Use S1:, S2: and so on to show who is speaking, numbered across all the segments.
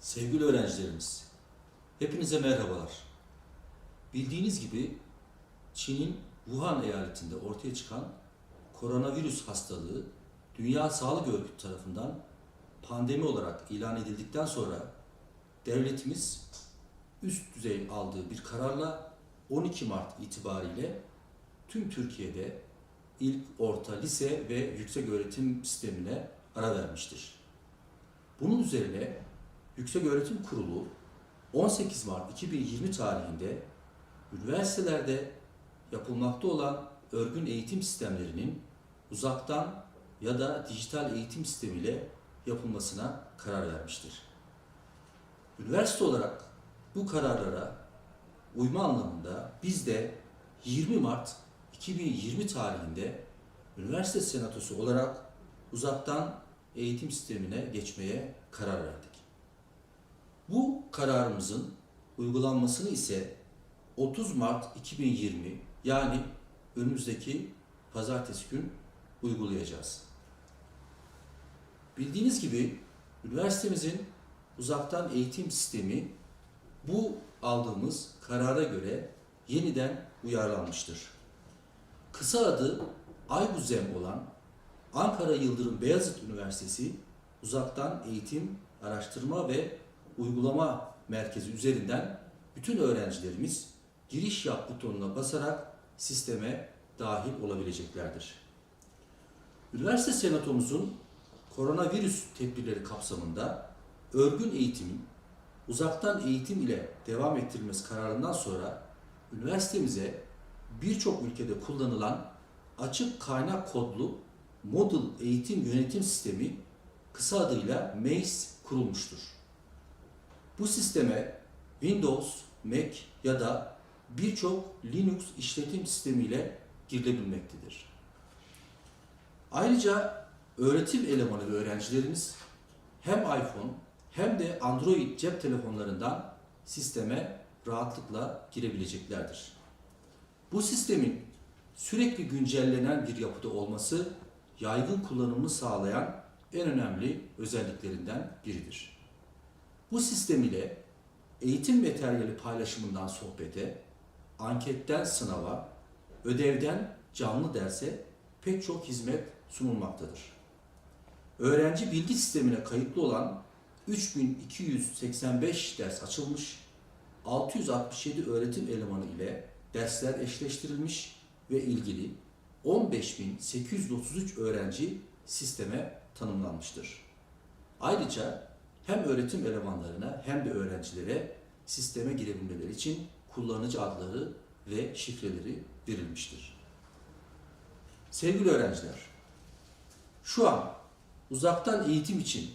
S1: Sevgili öğrencilerimiz, hepinize merhabalar. Bildiğiniz gibi Çin'in Wuhan eyaletinde ortaya çıkan koronavirüs hastalığı Dünya Sağlık Örgütü tarafından pandemi olarak ilan edildikten sonra devletimiz üst düzey aldığı bir kararla 12 Mart itibariyle tüm Türkiye'de ilk, orta, lise ve yüksek öğretim sistemine ara vermiştir. Bunun üzerine Yüksek Öğretim Kurulu 18 Mart 2020 tarihinde üniversitelerde yapılmakta olan örgün eğitim sistemlerinin uzaktan ya da dijital eğitim sistemiyle yapılmasına karar vermiştir. Üniversite olarak bu kararlara uyma anlamında biz de 20 Mart 2020 tarihinde üniversite senatosu olarak uzaktan eğitim sistemine geçmeye karar verdik. Bu kararımızın uygulanmasını ise 30 Mart 2020 yani önümüzdeki pazartesi gün uygulayacağız. Bildiğiniz gibi üniversitemizin uzaktan eğitim sistemi bu aldığımız karara göre yeniden uyarlanmıştır. Kısa adı Aybuzem olan Ankara Yıldırım Beyazıt Üniversitesi Uzaktan Eğitim Araştırma ve Uygulama Merkezi üzerinden bütün öğrencilerimiz giriş yap butonuna basarak sisteme dahil olabileceklerdir. Üniversite Senatomuzun koronavirüs tedbirleri kapsamında örgün eğitimin uzaktan eğitim ile devam ettirilmesi kararından sonra üniversitemize birçok ülkede kullanılan açık kaynak kodlu Model Eğitim Yönetim Sistemi kısa adıyla MACE kurulmuştur. Bu sisteme Windows, Mac ya da birçok Linux işletim sistemiyle girilebilmektedir. Ayrıca öğretim elemanı ve öğrencilerimiz hem iPhone hem de Android cep telefonlarından sisteme rahatlıkla girebileceklerdir. Bu sistemin sürekli güncellenen bir yapıda olması yaygın kullanımını sağlayan en önemli özelliklerinden biridir. Bu sistem ile eğitim materyali paylaşımından sohbete, anketten sınava, ödevden canlı derse pek çok hizmet sunulmaktadır. Öğrenci bilgi sistemine kayıtlı olan 3285 ders açılmış, 667 öğretim elemanı ile dersler eşleştirilmiş ve ilgili 15.833 öğrenci sisteme tanımlanmıştır. Ayrıca hem öğretim elemanlarına hem de öğrencilere sisteme girebilmeleri için kullanıcı adları ve şifreleri verilmiştir. Sevgili öğrenciler, şu an uzaktan eğitim için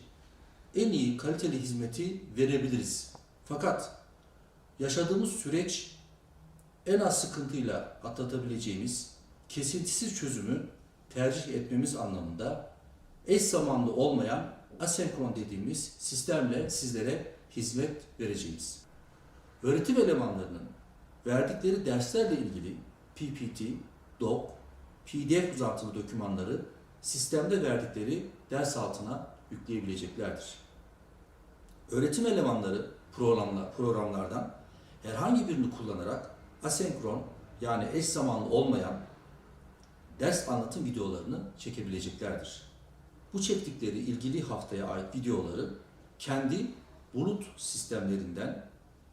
S1: en iyi kaliteli hizmeti verebiliriz. Fakat yaşadığımız süreç en az sıkıntıyla atlatabileceğimiz kesintisiz çözümü tercih etmemiz anlamında eş zamanlı olmayan asenkron dediğimiz sistemle sizlere hizmet vereceğiz. Öğretim elemanlarının verdikleri derslerle ilgili PPT, doc, PDF uzantılı dokümanları sistemde verdikleri ders altına yükleyebileceklerdir. Öğretim elemanları programla, programlardan herhangi birini kullanarak asenkron yani eş zamanlı olmayan ders anlatım videolarını çekebileceklerdir. Bu çektikleri ilgili haftaya ait videoları kendi bulut sistemlerinden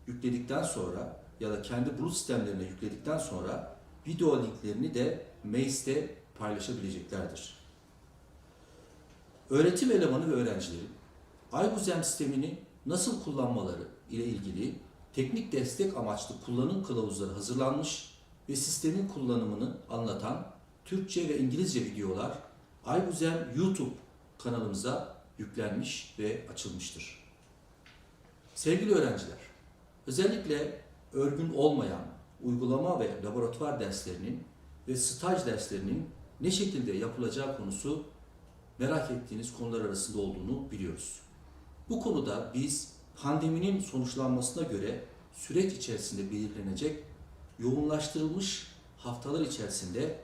S1: yükledikten sonra ya da kendi bulut sistemlerine yükledikten sonra video linklerini de Mace'de paylaşabileceklerdir. Öğretim elemanı ve öğrencileri Aybuzem sistemini nasıl kullanmaları ile ilgili teknik destek amaçlı kullanım kılavuzları hazırlanmış ve sistemin kullanımını anlatan Türkçe ve İngilizce videolar Aybuzem YouTube kanalımıza yüklenmiş ve açılmıştır. Sevgili öğrenciler, özellikle örgün olmayan uygulama ve laboratuvar derslerinin ve staj derslerinin ne şekilde yapılacağı konusu merak ettiğiniz konular arasında olduğunu biliyoruz. Bu konuda biz pandeminin sonuçlanmasına göre süreç içerisinde belirlenecek yoğunlaştırılmış haftalar içerisinde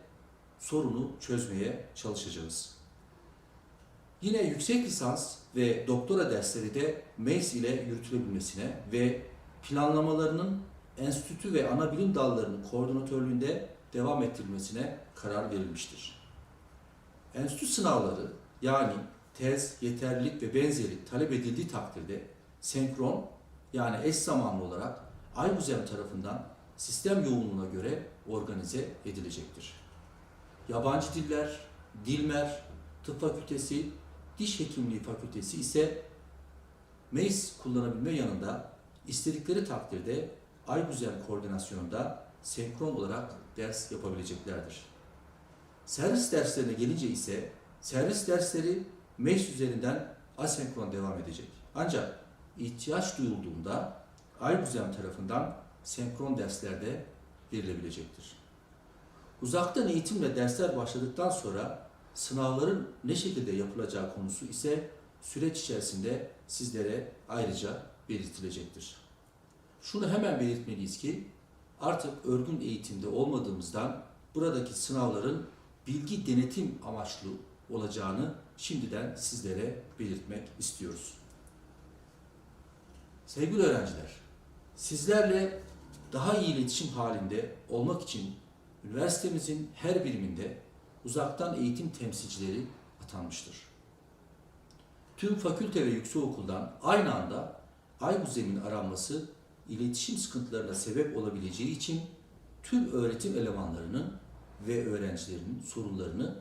S1: sorunu çözmeye çalışacağız. Yine yüksek lisans ve doktora dersleri de MEIS ile yürütülebilmesine ve planlamalarının enstitü ve ana bilim dallarının koordinatörlüğünde devam ettirilmesine karar verilmiştir. Enstitü sınavları yani tez, yeterlilik ve benzeri talep edildiği takdirde senkron yani eş zamanlı olarak Aybüzem tarafından sistem yoğunluğuna göre organize edilecektir. Yabancı diller, Dilmer, Tıp Fakültesi, Diş Hekimliği Fakültesi ise MEIS kullanabilme yanında istedikleri takdirde Aybüzem koordinasyonunda senkron olarak ders yapabileceklerdir. Servis derslerine gelince ise servis dersleri MEIS üzerinden asenkron devam edecek. Ancak ihtiyaç duyulduğunda Aybüzem tarafından senkron derslerde verilebilecektir. Uzaktan eğitimle dersler başladıktan sonra sınavların ne şekilde yapılacağı konusu ise süreç içerisinde sizlere ayrıca belirtilecektir. Şunu hemen belirtmeliyiz ki artık örgün eğitimde olmadığımızdan buradaki sınavların bilgi denetim amaçlı olacağını şimdiden sizlere belirtmek istiyoruz. Sevgili öğrenciler, sizlerle daha iyi iletişim halinde olmak için üniversitemizin her biriminde uzaktan eğitim temsilcileri atanmıştır. Tüm fakülte ve yüksekokuldan aynı anda Aybüzem'in aranması iletişim sıkıntılarına sebep olabileceği için tüm öğretim elemanlarının ve öğrencilerinin sorunlarını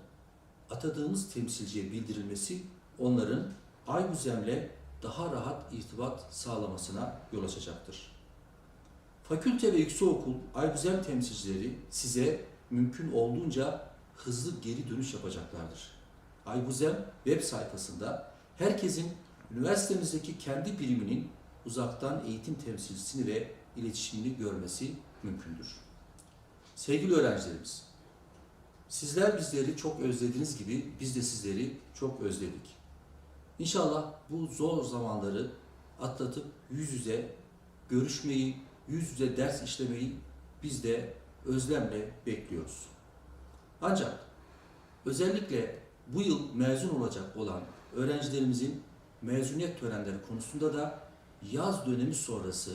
S1: atadığımız temsilciye bildirilmesi onların Aybüzem'le daha rahat irtibat sağlamasına yol açacaktır. Fakülte ve yüksekokul Aybüzem temsilcileri size mümkün olduğunca hızlı geri dönüş yapacaklardır. Aybüzem web sayfasında herkesin üniversitemizdeki kendi biriminin uzaktan eğitim temsilcisini ve iletişimini görmesi mümkündür. Sevgili öğrencilerimiz, sizler bizleri çok özlediğiniz gibi biz de sizleri çok özledik. İnşallah bu zor zamanları atlatıp yüz yüze görüşmeyi, yüz yüze ders işlemeyi biz de özlemle bekliyoruz. Ancak özellikle bu yıl mezun olacak olan öğrencilerimizin mezuniyet törenleri konusunda da yaz dönemi sonrası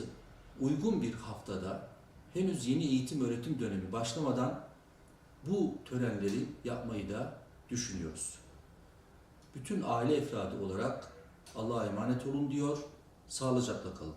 S1: uygun bir haftada henüz yeni eğitim öğretim dönemi başlamadan bu törenleri yapmayı da düşünüyoruz. Bütün aile efradı olarak Allah'a emanet olun diyor, sağlıcakla kalın.